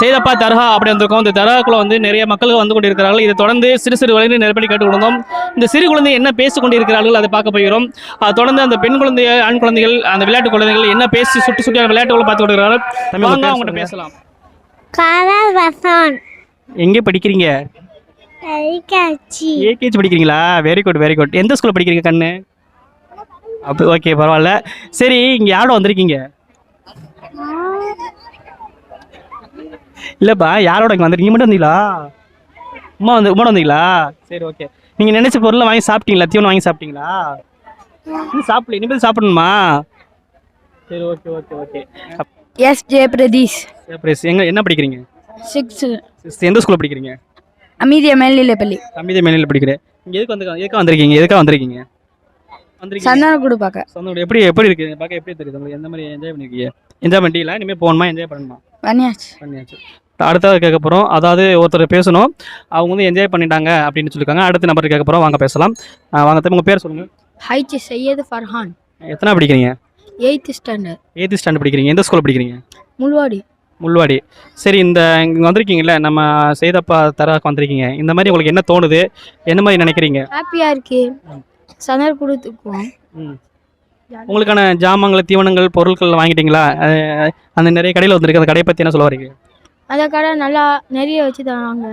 சேதப்பா தர்கா அப்படி வந்திருக்கோம். இந்த தர்காக்குள்ள வந்து நிறைய மக்கள் வந்து கொண்டிருக்கிறார்கள். இதை தொடர்ந்து சிறு சிறு வயதில் நிறைய பேர் கேட்டுக் கொண்டிருந்தோம் இந்த சிறு குழந்தை என்ன பேசிக் கொண்டிருக்கிறார்கள் அதை பார்க்க போகிறோம். அதை தொடர்ந்து அந்த பெண் குழந்தை ஆண் குழந்தைகள் அந்த விளையாட்டு குழந்தைகள் என்ன பேசி சுட்டு சுட்டியான விளையாட்டுகளை பார்த்து உங்க வாங்க அவங்ககிட்ட. பேசலாம். எங்கே படிக்கிறீங்க? ஏகேஜி படிக்கிறீங்களா? வெரி குட் வெரி குட் எந்த ஸ்கூலில் படிக்கிறீங்க கண்ணு? அப்போ ஓகே பரவாயில்ல. சரி இங்கே யாரோட வந்திருக்கீங்க? இல்லைப்பா யாரோட இங்கே வந்திருக்கீங்க மட்டும் வந்தீங்களா? உமா வந்து உமா வந்தீங்களா? சரி ஓகே நீங்கள் நினைச்ச பொருளை வாங்கி சாப்பிட்டீங்களா? தீவனம் வாங்கி சாப்பிட்டீங்களா? இன்னும் சாப்பிடல இனிமேல் சாப்பிடணுமா? சரி okay okay okay S Jayapradeesh எங்க என்ன படிக்கிறீங்க? சிக்ஸ் Sixth, எந்த ஸ்கூலில் படிக்கிறீங்க? அமீதிய மேல்நிலைப்பள்ளி. கம்மிதே மேனில் படிக்கிறேன் இங்கே எதுக்கு வந்து எதுக்காக வந்திருக்கீங்க? எதுக்காக வந்திருக்கீங்க? வந்திருக்கீங்க. சந்தனக்கூடு பார்க்க சொந்தம் எப்படி எப்படி இருக்கு? பார்க்க எப்படி தெரியுது உங்களுக்கு? எந்த மாதிரி என்ஜாய் பண்ணிருக்கீங்க? என்ஜாய் பண்ணிட்டீங்களா இனிமேல் போகணுமா? என்ஜாய் பண்ணணுமா? பண்ணியாச்சு. பண்ணியாச்சு. அடுத்தது கேட்க போகிறோம் அதாவது ஒருத்தர் பேசணும். அவங்க வந்து என்ஜாய் பண்ணிட்டாங்க அப்படின்னு சொல்லியிருக்காங்க. அடுத்த நம்பர் கேட்க போகிறோம் வாங்க பேசலாம். வாங்க உங்கள் பேர் சொல்லுங்கள் ஹைச் சையது ஃபர்ஹான் எத்தனை படிக்கிறீங்க? எயித்து ஸ்டாண்டர்ட் எயித்து ஸ்டாண்டர்ட் படிக்கிறீங்க. எந்த ஸ்கூலில் படிக்கிறீங்க? முள்வாடி. முள்வாடி. சரி இந்த இங்கே வந்திருக்கீங்கல்ல நம்ம செய்தப்பா தராக்கு வந்திருக்கீங்க. இந்த மாதிரி உங்களுக்கு என்ன தோணுது? என்ன மாதிரி நினைக்கிறீங்க? ஹாப்பியாக இருக்கு. சந்தனக்கூடு தூக்குவோம் ம். உங்களுக்கான ஜாமான்கள் தீவனங்கள் பொருட்கள் வாங்கிட்டீங்களா? அந்த நிறைய கடையில் வந்திருக்கு. அந்த கடையை பற்றி என்ன சொல்ல வரீங்க அந்த கடை நல்லா நிறைய வச்சு தராங்க.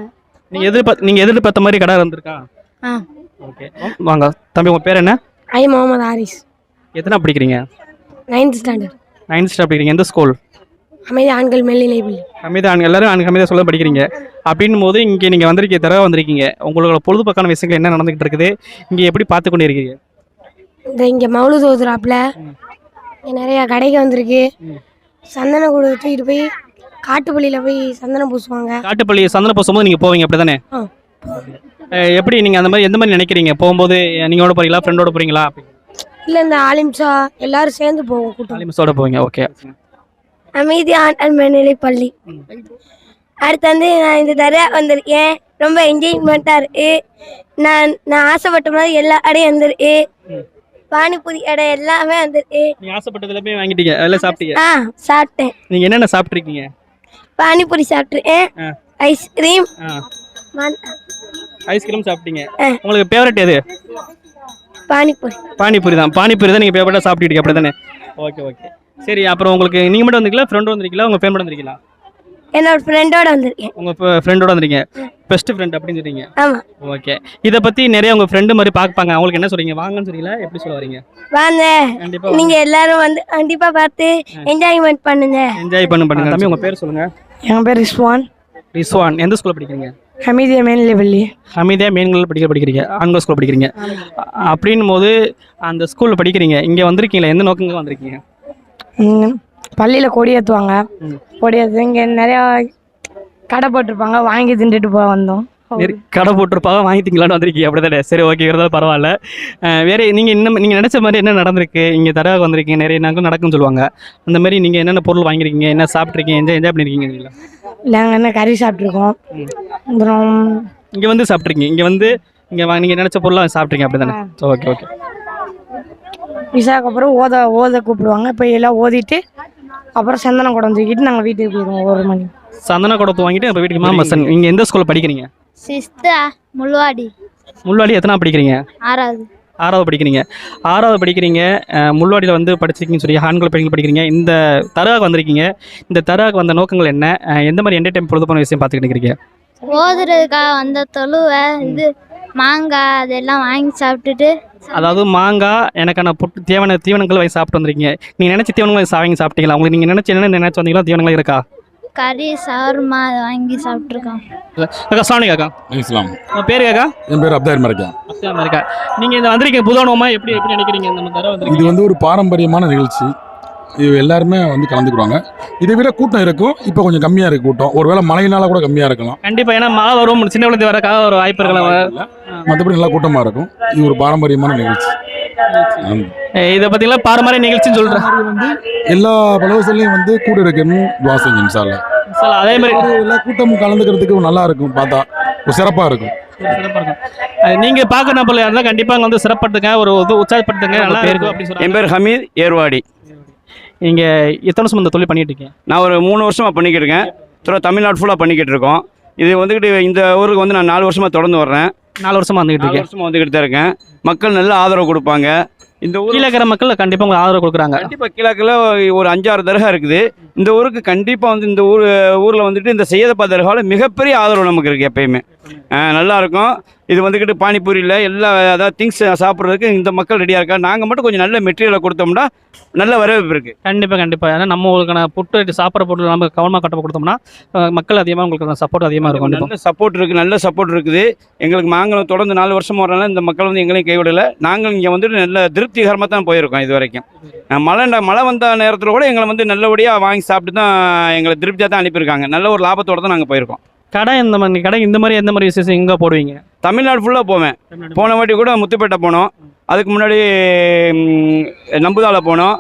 நீங்கள் எதிர்பார்த்து நீங்கள் எதிர்பார்த்த மாதிரி கடை இருந்திருக்கா? ஆ. ஓகே. வாங்க தம்பி உங்கள் பேர் என்ன? ஐ முகமது ஹாரிஸ். எத்தனை படிக்கிறீங்க? Ninth standard. நைன்த் ஸ்டாண்டர்ட் படிக்கிறீங்க. எந்த ஸ்கூல்? அமைதி ஆண்கள் மேல்நிலைப்பள்ளி கம்மிதா எல்லாரும் அங்கே கம்மிதா சொல்ல படிக்கிறீங்க. அப்படின்னும் போது இங்கே நீங்கள் வந்திருக்கீங்க தடவை வந்திருக்கீங்க. உங்களோட பொழுதுபோக்கான விஷயங்கள் என்ன நடந்துகிட்டு இருக்குது? இங்கே எப்படி பார்த்து கொண்டு இருக்கீங்க இந்த இங்கே மவுளுது ஓதுறாப்புல இங்கே நிறைய கடைக்கு வந்திருக்கு. சந்தனக்கூடு தூக்கிட்டு போய் காட்டுப்பள்ளியில் போய் சந்தனம் பூசுவாங்க. காட்டுப்பள்ளி சந்தன போகும்போது நீங்கள் போவீங்க அப்படி தானே ஆ. எப்படி நீங்கள் அந்த மாதிரி எந்த மாதிரி நினைக்கிறீங்க? போகும்போது நீங்களோட போகிறீங்களா ஃப்ரெண்டோட போகிறீங்களா இல்லை இந்த ஆலிம்சா எல்லாரும் சேர்ந்து போவோம் கூட்டம். அலிமஸோட போவீங்க ஓகே அமைதி ஆண்கள் மேல்நிலை பள்ளி. அடுத்து வந்து நான் இந்த தடவை வந்திருக்கேன் ரொம்ப என்ஜாய்மெண்ட்டாக இருக்கு. நான் நான் ஆசைப்பட்ட மாதிரி எல்லா இடையும் வந்திருக்கு பானிபூரி கடை எல்லாமே வந்திருக்கு நீங்கள் ஆசைப்பட்டதுல போய் வாங்கிட்டீங்க அதெல்லாம் சாப்பிட்டீங்க. ஆ சாப்பிட்டேன். நீங்கள் என்னென்ன சாப்பிட்ருக்கீங்க பானிபூரி சாப்பிட்ருக்கேன் ஆ. ஐஸ்கிரீம். ஐஸ்கிரீம் சாப்பிட்டீங்க. உங்களுக்கு ஃபேவரட் எது? பானிபூரி. பானிபூரி தான். பானிபூரி தான் நீங்கள் ஃபேவரட்டாக சாப்பிட்டுருக்கீங்க அப்படி தானே ஓகே ஓகே. சரி அப்புறம் உங்களுக்கு நீங்கள் மட்டும் வந்திருக்கீங்களா? ஃப்ரெண்டு வந்திருக்கீங்களா? உங்கள் ஃபேமிலி வந்திருக்கீங்களா? என்னோட ஃப்ரெண்டோட வந்திருக்கேன். உங்கள் ஃப்ரெண்டோட வந்திருக்கீங்க. பெஸ்ட் ஃப்ரெண்ட் அப்படின்னு சொல்றீங்க ஓகே இதை பற்றி நிறைய உங்கள் ஃப்ரெண்டு மாதிரி பார்ப்பாங்க. அவங்களுக்கு என்ன சொல்றீங்க? வாங்கன்னு சொல்றீங்களா எப்படி சொல்ல வரீங்க? வாங்க. கண்டிப்பாக நீங்க எல்லாரும் வந்து கண்டிப்பா பார்த்து என்ஜாய்மெண்ட் பண்ணுங்க. என்ஜாய் பண்ணு பண்ணுங்க. தம்பி உங்கள் பேர் சொல்லுங்கள் என் பேர் ரிஸ்வான். ரிஸ்வான். எந்த ஸ்கூலில் படிக்கிறீங்க? ஹமீதியா மேல்நிலைப்பள்ளி ஹமீதா மெயின்கள் படிக்க படிக்கிறீங்க. ஆண்கள் ஸ்கூல் படிக்கிறீங்க. அ- அப்படின்னும் போது அந்த ஸ்கூலில் படிக்கிறீங்க. இங்கே வந்திருக்கீங்களா? எந்த நோக்கங்க வந்திருக்கீங்க? பள்ளியில் கொடி ஏற்றுவாங்க. கொடி ஏற்று இங்கே நிறையா கடை போட்டிருப்பாங்க வாங்கி தின்றுட்டு போக வந்தோம். கடை போட்டிருப்பாங்க வாங்கிட்டீங்களான்னு வந்திருக்கீங்க. அப்படி தானே சரி ஓகே இருந்தாலும் பரவாயில்ல. வேற நீங்கள் இன்னும் நீங்கள் நினச்ச மாதிரி என்ன நடந்திருக்கு? இங்கே தடவை வந்திருக்கீங்க நிறைய நாட்கள் நடக்கும்னு சொல்லுவாங்க. அந்த மாதிரி நீங்கள் என்னென்ன பொருள் வாங்கியிருக்கீங்க என்ன சாப்பிட்ருக்கீங்க என்ஜாய் என்ஜாய் பண்ணியிருக்கீங்க நாங்கள் என்ன கறி சாப்பிட்ருக்கோம். அப்புறம் இங்கே வந்து சாப்பிட்ருக்கீங்க இங்கே வந்து இங்கே நீங்கள் நினச்ச பொருளாக சாப்பிட்றீங்க அப்படி தானே ஓகே ஓகே விசாக்கு அப்புறம் ஓத ஓத கூப்பிடுவாங்க. இப்போ எல்லாம் ஓதிட்டு அப்புறம் சந்தனம் குடம் தூக்கிட்டு நாங்கள் வீட்டுக்கு போயிடுவோம் ஒரு மணி. சந்தன குடத்தை வாங்கிட்டு இப்போ வீட்டுக்கு மாமசன் நீங்கள் எந்த ஸ்கூலில் படிக்கிறீங்க? சிஸ்தா முள்வாடி. முள்ளாடி எத்தனை படிக்கிறீங்க? ஆறாவது. ஆறாவது படிக்கிறீங்க. ஆறாவது படிக்கிறீங்க முள்வாடியில் வந்து படிச்சிருக்கீங்கன்னு சொல்லி ஆண்கள் பெண்கள் படிக்கிறீங்க. இந்த தராக வந்திருக்கீங்க. இந்த தராக வந்த நோக்கங்கள் என்ன? எந்த மாதிரி என்டர்டைன் பொழுதுபோன விஷயம் பார்த்துக்கிட்டு இருக்கிறீங்க ஓதுறதுக்காக வந்த தொழுவை இது மாங்காய் அதெல்லாம் வாங்கி சாப்பிட்டுட்டு அதாவது மாங்காய் எனக்கான புட்டு தேவையான தீவனங்கள் வாங்கி சாப்பிட்டு வந்திருக்கீங்க. நீங்கள் நினச்ச தீவனங்கள் வாங்கி வாங்கி சாப்பிட்டீங்களா? உங்களுக்கு நீங்கள் நினச்ச என்ன நினச்சி வந்தீங்களா தீவனங்கள் இருக்கா? கறி சவர்மா வாங்கி சாப்பிட்ருக்கோம் அக்கா சாணி காக்கா இஸ்லாம் உங்கள் பேர் காக்கா என் பேர் அப்தார் மரக்கேன் அஸ்லாம் இருக்கா நீங்கள் இந்த வந்திருக்கீங்க புதானமா எப்படி எப்படி நினைக்கிறீங்க? நம்ம தர இது வந்து ஒரு பாரம்பரியமான நிகழ்ச்சி. இது எல்லாருமே வந்து கலந்துக்குவாங்க இதை விட கூட்டம் இருக்கும். இப்போ கொஞ்சம் கம்மியாக இருக்கு கூட்டம். ஒருவேளை மழையினால கூட கம்மியாக இருக்கலாம். கண்டிப்பாக ஏன்னா மழை வரும் சின்ன குழந்தை வரக்காக ஒரு வாய்ப்பு இருக்கலாம் மற்றபடி நல்லா கூட்டமாக இருக்கும். இது ஒரு பாரம்பரியமான நிகழ்ச்சி. இதை பார்த்தீங்களா பாரம்பரிய நிகழ்ச்சின்னு சொல்கிறேன் வந்து எல்லா பலவசலையும் வந்து கூட இருக்குன்னு துவாசங்க இன்ஷால்ல சார் அதே மாதிரி. எல்லா கூட்டமும் கலந்துக்கிறதுக்கு நல்லா இருக்கும் பார்த்தா. ஒரு சிறப்பாக இருக்கும். சிறப்பா இருக்கும். அஹ் நீங்க பார்க்க நபர்ல இருந்தா கண்டிப்பா அங்க வந்து சிறப்படுத்துங்க ஒரு உற்சாகப்படுத்துங்க நல்லா இருக்கும் என் பேர் ஹமீத் ஏர்வாடி. நீங்க எத்தனை வருஷம் இந்த தொழில் பண்ணிட்டு இருக்கீங்க நான் ஒரு மூணு வருஷமாக பண்ணிக்கிட்டு இருக்கேன் துறை தமிழ்நாடு ஃபுல்லாக பண்ணிக்கிட்டு இருக்கோம் இது வந்துக்கிட்டு இந்த ஊருக்கு வந்து நான் நாலு வருஷமாக தொடர்ந்து வர்றேன். நாலு வருஷமா வந்துகிட்டு நாலு இருக்கேன் வருஷமாக வந்துக்கிட்டு தான் இருக்கேன். மக்கள் நல்ல ஆதரவு கொடுப்பாங்க. இந்த ஊர் கீழே இருக்கிற மக்கள் கண்டிப்பாக உங்களுக்கு ஆதரவு கொடுக்குறாங்க. கண்டிப்பாக கிழக்கில் ஒரு அஞ்சாறு தர்கா இருக்குது. இந்த ஊருக்கு கண்டிப்பாக வந்து இந்த ஊர் ஊரில் வந்துட்டு இந்த செய்யதப்பா தர்காவில் மிகப்பெரிய ஆதரவு நமக்கு இருக்குது எப்பயுமே. நல்லா இருக்கும் இது வந்துக்கிட்டு பானிபூரியில் எல்லா அதாவது திங்ஸ் சாப்பிட்றதுக்கு இந்த மக்கள் ரெடியாக இருக்கா நாங்கள் மட்டும் கொஞ்சம் நல்ல மெட்டீரியலை கொடுத்தோம்னா நல்ல வரவேற்பு இருக்குது கண்டிப்பாக கண்டிப்பாக ஏன்னா நம்ம உங்களுக்கான புட்டு சாப்பிட்ற பொருள் நம்ம கவனமாக கட்ட கொடுத்தோம்னா மக்கள் அதிகமாக உங்களுக்கு சப்போர்ட் அதிகமாக இருக்கும் நல்ல சப்போர்ட் இருக்குது நல்ல சப்போர்ட் இருக்குது. எங்களுக்கு நாங்களும் தொடர்ந்து நாலு வருஷம் வரனால இந்த மக்கள் வந்து எங்களையும் கைவிடலை. நாங்கள் இங்கே வந்துட்டு நல்ல திருப்திகரமாக தான் போயிருக்கோம் இது வரைக்கும். மழை மழை வந்த நேரத்தில் கூட எங்களை வந்து நல்லபடியாக வாங்கி சாப்பிட்டு தான் எங்களை திருப்தியாக தான் அனுப்பியிருக்காங்க. நல்ல ஒரு லாபத்தோடு தான் நாங்கள் போயிருக்கோம். கடை இந்த மாதிரி கடை இந்த மாதிரி எந்த மாதிரி விசேஷம் எங்கே போடுவீங்க? தமிழ்நாடு ஃபுல்லாக போவேன். போன வாட்டி கூட முத்துப்பேட்டை போனோம். அதுக்கு முன்னாடி நம்புதால போனோம்.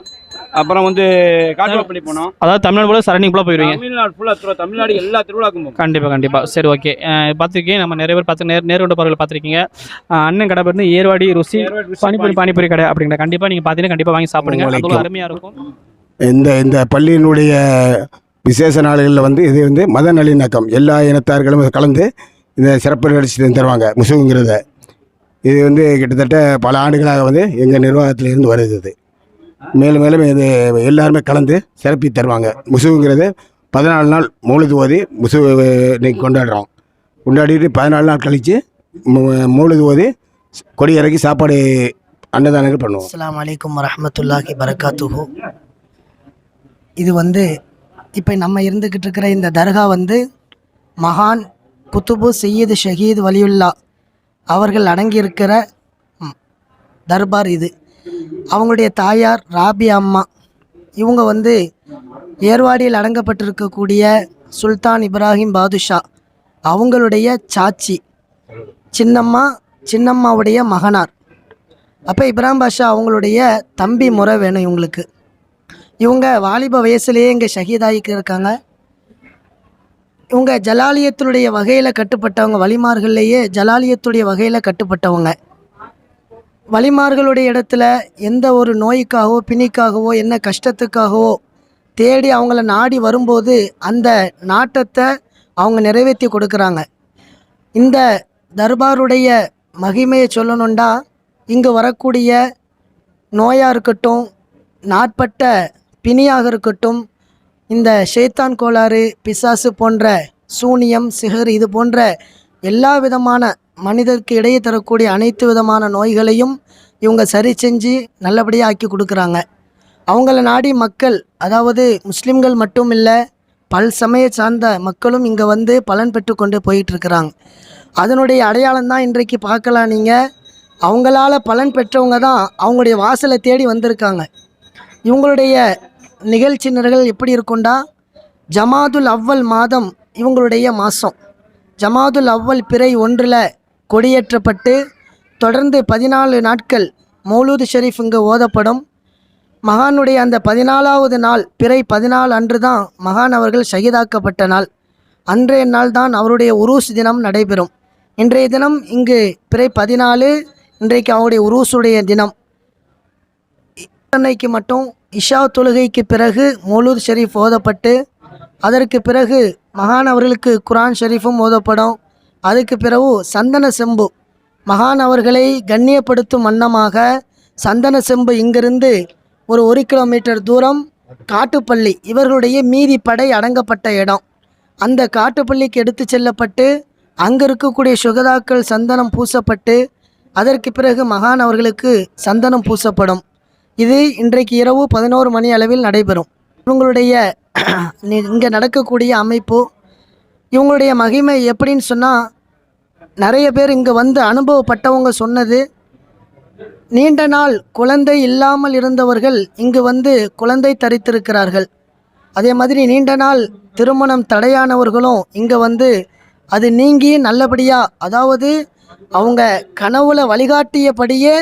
அப்புறம் வந்து காட்டுவாப்பள்ளி போனோம். அதாவது தமிழ்நாடு போல சரணிங் போல போயிடுவீங்க தமிழ்நாடு ஃபுல்லாக தமிழ்நாடு எல்லா திருவிழாக்கும் போவோம். கண்டிப்பாக கண்டிப்பாக சரி ஓகே. பார்த்துருக்கீங்க நம்ம நிறைய பேர் பார்த்து நேர் நேர்கொண்ட பார்வையில் பார்த்துருக்கீங்க. அண்ணன் கடை பேர் ஏர்வாடி ருசி பானிபூரி பானிபூரி கடை அப்படிங்கிற. கண்டிப்பாக நீங்கள் பார்த்தீங்கன்னா கண்டிப்பாக வாங்கி சாப்பிடுங்க. அவ்வளோ. அருமையாக இருக்கும். இந்த இந்த பள்ளியினுடைய விசேஷ நாடுகளில் வந்து இது வந்து மத நல்லிணக்கம். எல்லா இனத்தார்களும் கலந்து இந்த சிறப்பு நிகழ்ச்சி தருவாங்க முசுகுங்கிறத. இது வந்து கிட்டத்தட்ட பல ஆண்டுகளாக வந்து எங்கள் நிர்வாகத்தில் இருந்து வருது இது மேலும் மேலும் இது எல்லாருமே கலந்து சிறப்பி தருவாங்க. முசுகுங்கிறது பதினாலு நாள் மூழுது ஓதி முசு இன்றைக்கி கொண்டாடுறோம். கொண்டாடிட்டு பதினாலு நாள் கழித்து மூழுது ஓதி கொடி இறக்கி சாப்பாடு அன்னதானங்கள் பண்ணுவோம். அஸ்ஸலாமு வலைக்கம் வரமத்துல்லாஹி பரக்காத்துஹு இது வந்து இப்போ நம்ம இருந்துக்கிட்டு இருக்கிற இந்த தர்கா வந்து மகான் குத்துபு சையீது ஷஹீத் வலியுல்லா அவர்கள் அடங்கியிருக்கிற ம், தர்பார் இது. அவங்களுடைய தாயார் ராபி அம்மா. இவங்க வந்து ஏர்வாடியில் அடங்கப்பட்டிருக்கக்கூடிய சுல்தான் இப்ராஹிம் பாதுஷா அவங்களுடைய சாச்சி சின்னம்மா சின்னம்மாவுடைய மகனார். அப்போ இப்ராஹிம் பாஷா அவங்களுடைய தம்பி முறை வேணும் இவங்களுக்கு. இவங்க வாலிப வயசுலேயே இங்கே ஷஹீதாயிக்கு இருக்காங்க இவங்க ஜலாலியத்தினுடைய வகையில் கட்டுப்பட்டவங்க வலிமார்கள்லேயே ஜலாலியத்துடைய வகையில் கட்டுப்பட்டவங்க. வலிமார்களுடைய இடத்துல எந்த ஒரு நோய்க்காகவோ பிணிக்காகவோ என்ன கஷ்டத்துக்காகவோ தேடி அவங்கள நாடி வரும்போது அந்த நாட்டத்தை அவங்க நிறைவேற்றி கொடுக்குறாங்க. இந்த தர்பாருடைய மகிமையை சொல்லணுண்டா இங்கு வரக்கூடிய நோயாக இருக்கட்டும் நாட்பட்ட பிணியாக இருக்கட்டும் இந்த ஷேத்தான் கோளாறு பிசாசு போன்ற சூனியம் சிகர் இது போன்ற எல்லா விதமான மனிதருக்கு இடையே தரக்கூடிய அனைத்து விதமான நோய்களையும் இவங்க சரி செஞ்சு நல்லபடியாக ஆக்கி கொடுக்குறாங்க. அவங்கள நாடி மக்கள் அதாவது முஸ்லீம்கள் மட்டும் இல்லை பல் சமய சார்ந்த மக்களும் இங்கே வந்து பலன் பெற்று கொண்டு போயிட்டுருக்குறாங்க. அதனுடைய அடையாளம் தான் இன்றைக்கு பார்க்கலாம் நீங்கள் அவங்களால பலன் பெற்றவங்க தான் அவங்களுடைய வாசலை தேடி வந்திருக்காங்க. இவங்களுடைய நிகழ்ச்சி நிரல்கள் எப்படி இருக்கும்டா ஜமாதுல் அவ்வல் மாதம் இவங்களுடைய மாதம் ஜமாதுல் அவ்வல் பிறை ஒன்றில் கொடியேற்றப்பட்டு தொடர்ந்து பதினாலு நாட்கள் மௌலூது ஷெரீஃப் இங்கு ஓதப்படும். மகானுடைய அந்த பதினாலாவது நாள் பிறை பதினாலு அன்று தான் மகான் அவர்கள் ஷகிதாக்கப்பட்ட நாள். அன்றைய நாள் தான் அவருடைய உருஸ் தினம் நடைபெறும். இன்றைய தினம் இங்கு பிறை பதினாலு இன்றைக்கு அவருடைய உருஸுடைய தினம். அன்னைக்கு மட்டும் இஷா தொழுகைக்கு பிறகு மௌலூத் ஷெரீஃப் ஓதப்பட்டு அதற்கு பிறகு மகான் அவர்களுக்கு குரான் ஷெரீஃபும் ஓதப்படும். அதுக்கு பிறகு சந்தன செம்பு. மகான் அவர்களை கண்ணியப்படுத்தும் வண்ணமாக சந்தன செம்பு இங்கிருந்து ஒரு ஒரு கிலோமீட்டர் தூரம் காட்டுப்பள்ளி இவர்களுடைய மீதி படை அடங்கப்பட்ட இடம். அந்த காட்டுப்பள்ளிக்கு எடுத்து செல்லப்பட்டு அங்கே இருக்கக்கூடிய சுகதாக்கள் சந்தனம் பூசப்பட்டு அதற்கு பிறகு மகான் அவர்களுக்கு சந்தனம் பூசப்படும். இது இன்றைக்கு இரவு பதினோரு மணி அளவில் நடைபெறும். இவங்களுடைய இங்கே நடக்கக்கூடிய அமைப்பு இவங்களுடைய மகிமை எப்படின்னு சொன்னால் நிறைய பேர் இங்கே வந்து அனுபவப்பட்டவங்க சொன்னது நீண்ட நாள் குழந்தை இல்லாமல் இருந்தவர்கள் இங்கு வந்து குழந்தை தரித்திருக்கிறார்கள். அதே மாதிரி நீண்ட நாள் திருமணம் தடையானவர்களும் இங்கே வந்து அது நீங்கி நல்லபடியாக அதாவது அவங்க கனவுல வழிகாட்டியபடியே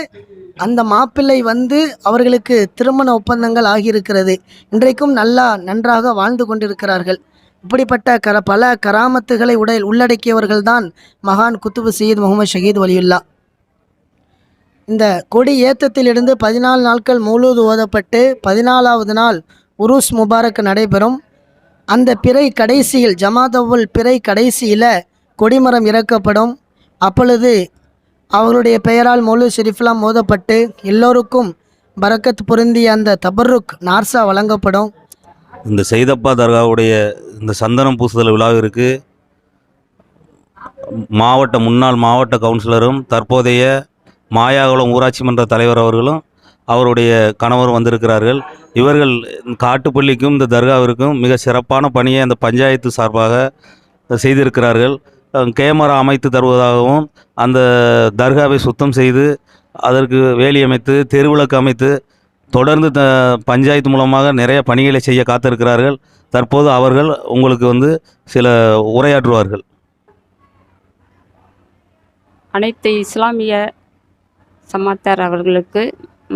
அந்த மாப்பிள்ளை வந்து அவர்களுக்கு திருமண ஒப்பந்தங்கள் ஆகியிருக்கிறது. இன்றைக்கும் நல்லா நன்றாக வாழ்ந்து கொண்டிருக்கிறார்கள். இப்படிப்பட்ட கர பல கராமத்துகளை உடல் உள்ளடக்கியவர்கள் தான் மகான் குத்துபு சயீத் முகமது ஷஹீத் வலியுல்லா. இந்த கொடி ஏத்தத்திலிருந்து பதினாலு நாட்கள் மூலூது ஓதப்பட்டு பதினாலாவது நாள் உருஸ் முபாரக் நடைபெறும். அந்த பிறை கடைசியில் ஜமாதவுல் பிறை கடைசியில் கொடிமரம் இறக்கப்படும். அப்பொழுது அவர்களுடைய பெயரால் முழு ஷெரீஃப்லாம் மோதப்பட்டு எல்லோருக்கும் பரக்கத் பொருந்திய அந்த தபருக் நார்சா வழங்கப்படும். இந்த செய்தப்பா தர்காவுடைய இந்த சந்தனம் பூசுதல் விழாவிற்கு மாவட்ட முன்னாள் மாவட்ட கவுன்சிலரும் தற்போதைய மாயாகுளம் ஊராட்சி மன்ற தலைவர் அவர்களும் அவருடைய கணவரும் வந்திருக்கிறார்கள். இவர்கள் காட்டுப்பள்ளிக்கும் இந்த தர்காவிற்கும் மிக சிறப்பான பணியை அந்த பஞ்சாயத்து சார்பாக செய்திருக்கிறார்கள். கேமரா அமைத்து தருவதாகவும் அந்த தர்காவை சுத்தம் செய்து அதற்கு வேலி அமைத்து தெருவிளக்கு அமைத்து தொடர்ந்து த பஞ்சாயத்து மூலமாக நிறைய பணிகளை செய்ய காத்திருக்கிறார்கள். தற்போது அவர்கள் உங்களுக்கு வந்து சில உரையாற்றுவார்கள். அனைத்து இஸ்லாமிய சமாத்தார் அவர்களுக்கு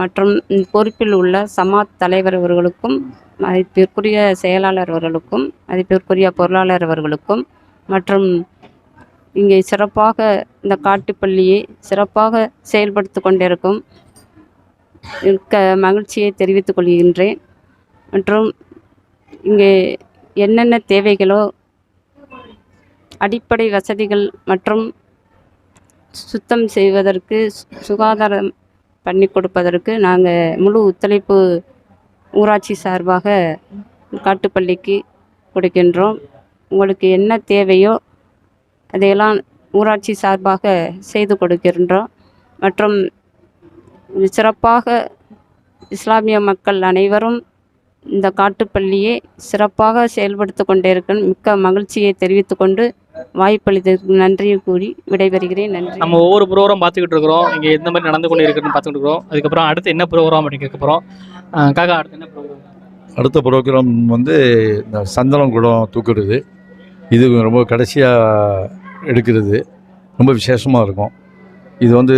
மற்றும் பொறுப்பில் உள்ள சமாத் தலைவர் அவர்களுக்கும் மதிப்பிற்குரிய செயலாளர் அவர்களுக்கும் மதிப்பிற்குரிய பொருளாளர் அவர்களுக்கும் மற்றும் இங்கே சிறப்பாக இந்த காட்டுப்பள்ளியை சிறப்பாக செயல்படுத்தி கொண்டிருக்கும். இருக்க மகிழ்ச்சியை தெரிவித்துக் கொள்கின்றேன். மற்றும் இங்கே என்னென்ன தேவைகளோ அடிப்படை வசதிகள் மற்றும் சுத்தம் செய்வதற்கு சு- சுகாதாரம் பண்ணி கொடுப்பதற்கு நாங்கள் முழு ஒத்துழைப்பு ஊராட்சி சார்பாக காட்டுப்பள்ளிக்கு கொடுக்கின்றோம். உங்களுக்கு என்ன தேவையோ அதையெல்லாம் ஊராட்சி சார்பாக செய்து கொடுக்கின்றோம். மற்றும் சிறப்பாக இஸ்லாமிய மக்கள் அனைவரும் இந்த காட்டுப்பள்ளியை சிறப்பாக செயல்படுத்தி கொண்டிருக்கும் மிக்க மகிழ்ச்சியை தெரிவித்துக்கொண்டு வாய்ப்பளித்ததற்கு நன்றியை கூறி விடைபெறுகிறேன். நன்றி. நம்ம ஒவ்வொரு ப்ரோக்ராம் பார்த்துக்கிட்டு இருக்கிறோம். இங்கே எந்த மாதிரி நடந்து கொண்டு இருக்குன்னு பார்த்துக்கிட்டு இருக்கிறோம். அதுக்கப்புறம் அடுத்து என்ன ப்ரோக்ராம் அப்படின்னு கேட்க போகிறோம் காக்கா அடுத்து என்ன ப்ரோக்ராம்? அடுத்த ப்ரோக்ராம் வந்து இந்த சந்தனம் குடம் தூக்குறது. இது ரொம்ப கடைசியாக எடுக்கிறது ரொம்ப விசேஷமாக இருக்கும். இது வந்து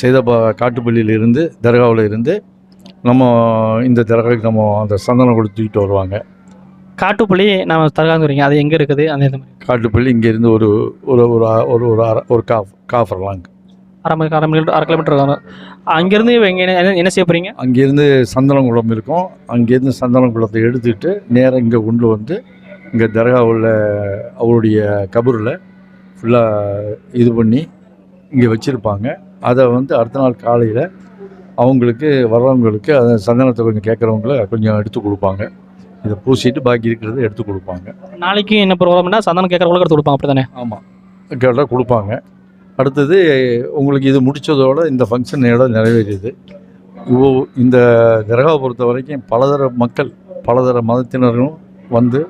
சேதப்பா காட்டுப்பள்ளியில இருந்து தர்காவில் இருந்து நம்ம இந்த தர்காவுக்கு நம்ம அந்த சந்தனம் குடம் தூக்கிட்டு வருவாங்க. காட்டுப்புள்ளி நம்ம தரகாந்துறீங்க அது எங்கே இருக்குது? அந்த காட்டுப்பள்ளி இங்கேருந்து ஒரு ஒரு ஒரு ஒரு ஒரு அரை ஒரு காஃப் காஃபர் லாங். அரை மணி அரை மணி அரை கிலோமீட்டர் வரும். அங்கேருந்து எங்கே என்ன என்ன செய்ய போகிறீங்க அங்கேருந்து சந்தனம் குளம் இருக்கும். அங்கேருந்து சந்தனம் குளத்தை எடுத்துக்கிட்டு நேராக இங்கே கொண்டு வந்து இங்கே தர்காவில் அவருடைய கபூரில் ஃபுல்லாக இது பண்ணி இங்கே வச்சுருப்பாங்க. அதை வந்து அடுத்த நாள் காலையில் அவங்களுக்கு வர்றவங்களுக்கு அந்த சந்தனத்தை கொஞ்சம் கேட்குறவங்கள கொஞ்சம் எடுத்து கொடுப்பாங்க. இதை பூசிட்டு பாக்கி இருக்கிறத எடுத்து கொடுப்பாங்க. நாளைக்கு என்ன ப்ரோக்ராம்னா சந்தனம் கேட்குறவங்களுக்கு எடுத்து கொடுப்பாங்க அப்படி தானே ஆமாம் கேட்டால் கொடுப்பாங்க. அடுத்தது உங்களுக்கு இது முடித்ததோட இந்த ஃபங்க்ஷன் இடம் நிறைவேறியது. இந்த தர்காவை பொறுத்த வரைக்கும் பலதர மக்கள் பலதர மதத்தினரும் வந்து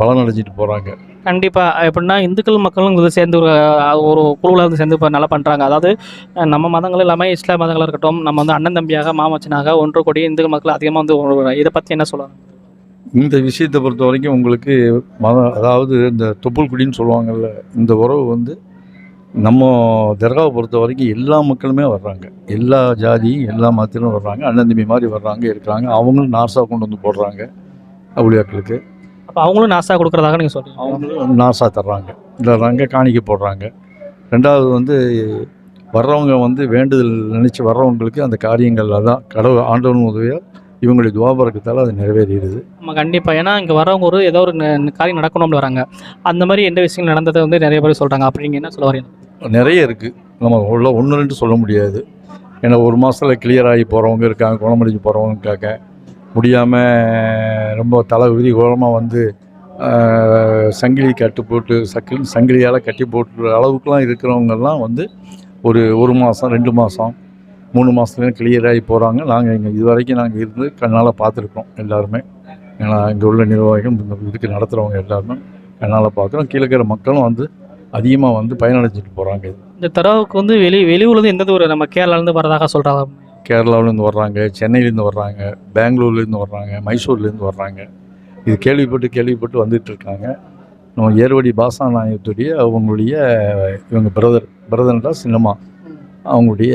பலனடைஞ்சிட்டு போகிறாங்க கண்டிப்பாக எப்படின்னா இந்துக்கள் மக்களும் இது சேர்ந்து ஒரு ஒரு குழுவில் வந்து சேர்ந்து இப்போ நல்லா பண்ணுறாங்க அதாவது நம்ம மதங்கள் இல்லாமல் இஸ்லாம் மதங்களாக இருக்கட்டும் நம்ம வந்து அண்ணன் தம்பியாக மாமச்சனாக ஒன்று கோடி இந்து மக்கள் அதிகமாக வந்து இதை பற்றி என்ன சொல்லுவாங்க? இந்த விஷயத்தை பொறுத்த வரைக்கும் உங்களுக்கு மதம் அதாவது இந்த தொப்புள்குடின்னு சொல்லுவாங்கல்ல இந்த உறவு வந்து நம்ம தர்காவை பொறுத்த வரைக்கும் எல்லா மக்களுமே வர்றாங்க. எல்லா ஜாதியும் எல்லா மதத்திலும் வர்றாங்க. அண்ணன் தம்பி மாதிரி வர்றாங்க இருக்கிறாங்க. அவங்களும் நார்ஸாக கொண்டு வந்து போடுறாங்க. அவுளியாக்களுக்கு. அப்போ அவங்களும் நாசா கொடுக்குறதாக நீங்கள் சொல்றீங்க. அவங்களும் நாசா தர்றாங்க. தர்றாங்க காணிக்க போடுறாங்க. ரெண்டாவது வந்து வர்றவங்க வந்து வேண்டுதல் நினச்சி வர்றவங்களுக்கு அந்த காரியங்கள் அதான் கடவுள் ஆண்டவன் உதவியால் இவங்களுடைய துவாபரக்கத்தால் அது நிறைவேறிடுது. நம்ம கண்டிப்பாக ஏன்னா இங்கே வரவங்க ஒரு ஏதோ ஒரு காரியம் நடக்கணும்னு வராங்க. அந்த மாதிரி எந்த விஷயங்கள் நடந்ததை வந்து நிறைய பேர் சொல்கிறாங்க அப்படி நீங்கள் என்ன சொல்ல வரீங்க? நிறைய இருக்குது நம்ம உள்ள ஒன்று ரெண்டு சொல்ல முடியாது. ஏன்னா ஒரு மாதத்தில் கிளியர் ஆகி போகிறவங்க இருக்காங்க குணமடைஞ்சு போகிறவங்க இருக்காங்க. முடியாமல் ரொம்ப தலை விதி கோலமாக வந்து சங்கிலி கட்டு போட்டு சக்கில் சங்கிலியால் கட்டி போட்டு அளவுக்குலாம் இருக்கிறவங்கெல்லாம் வந்து ஒரு ஒரு மாதம் ரெண்டு மாதம் மூணு மாதத்துலேயும் கிளியராகி போகிறாங்க நாங்கள் இங்கே இது வரைக்கும் நாங்கள் இருந்து கண்ணால் பார்த்துருக்கோம் எல்லாருமே. ஏன்னா இங்கே உள்ள நிர்வாகிகள் இந்த இதுக்கு நடத்துகிறவங்க எல்லாருமே கண்ணால் பார்க்குறோம். கீழே இருக்கிற மக்களும் வந்து அதிகமாக வந்து பயனடைஞ்சிட்டு போகிறாங்க இந்த தரவுக்கு வந்து வெளி வெளியூர்லேருந்து எந்த ஒரு நம்ம கேரளாலேருந்து வரதாக சொல்கிறாங்க கேரளாவிலேருந்து வர்றாங்க சென்னையிலேருந்து வர்றாங்க பெங்களூர்லேருந்து வர்றாங்க மைசூர்லேருந்து வர்றாங்க. இது கேள்விப்பட்டு கேள்விப்பட்டு வந்துட்டு இருக்காங்க நம்ம ஏர்வடி பாசா நாயகத்துடைய அவங்களுடைய இவங்க பிரதர் பிரதர்ன்றா சின்னம்மா. அவங்களுடைய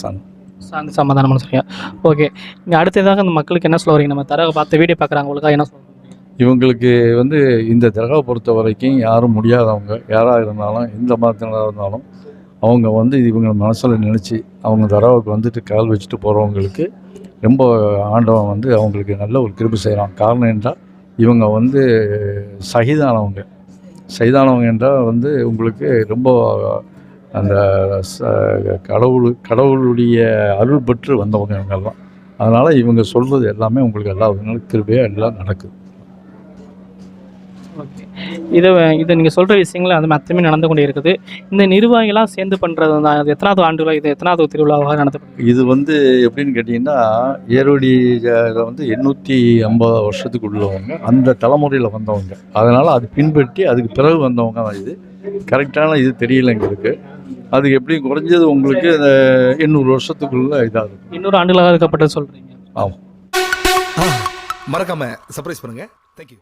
சன் அந்த சமாதானம் சரியா ஓகே இங்கே அடுத்ததாக அந்த மக்களுக்கு என்ன சொல்ல வரீங்க? நம்ம தரவை பார்த்து வீடியோ பார்க்குறாங்க உங்களுக்காக என்ன சொல்ல இவங்களுக்கு வந்து இந்த தர்காவை பொறுத்த வரைக்கும் யாரும் முடியாதவங்க. யாராக இருந்தாலும் எந்த மதத்தினராக இருந்தாலும் அவங்க வந்து இவங்க மனசில் நினச்சி அவங்க தர்காவுக்கு வந்துட்டு கால் வச்சுட்டு போகிறவங்களுக்கு ரொம்ப ஆண்டவன் வந்து அவங்களுக்கு நல்ல ஒரு கிருபை செய்கிறான் காரணம் என்றால் இவங்க வந்து சகிதானவங்க. சகிதானவங்க என்றால் வந்து உங்களுக்கு ரொம்ப அந்த ச கடவுள் கடவுளுடைய அருள் பெற்று வந்தவங்க இவங்கெல்லாம் அதனால் இவங்க சொல்கிறது எல்லாமே உங்களுக்கு எல்லா விதங்களும் எல்லாம் நடக்குது. ஓகே இதை இதை நீங்கள் சொல்கிற விஷயங்கள் அது மற்றமே நடந்து கொண்டே இருக்குது. இந்த நிர்வாகிகளாம் சேர்ந்து பண்ணுறது தான் அது எத்தனாவது ஆண்டுகளா இது எத்தனாவது திருவிழாவாக நடத்தப்படுது இது வந்து எப்படின்னு கேட்டிங்கன்னா ஏரோடி இதில் வந்து எண்ணூற்றி ஐம்பது வருஷத்துக்கு உள்ளவங்க அந்த தலைமுறையில் வந்தவங்க. அதனால் அது பின்பற்றி அதுக்கு பிறகு வந்தவங்க தான் இது. கரெக்டான இது தெரியல எங்களுக்கு. அதுக்கு எப்படி குறைஞ்சது உங்களுக்கு இந்த எண்ணூறு வருஷத்துக்குள்ள இதாக இருக்கும். இன்னொரு ஆண்டுகளாக இருக்கப்பட்டது சொல்கிறீங்க மறக்காம சர்ப்ரைஸ் பண்ணுங்க. தேங்க்யூ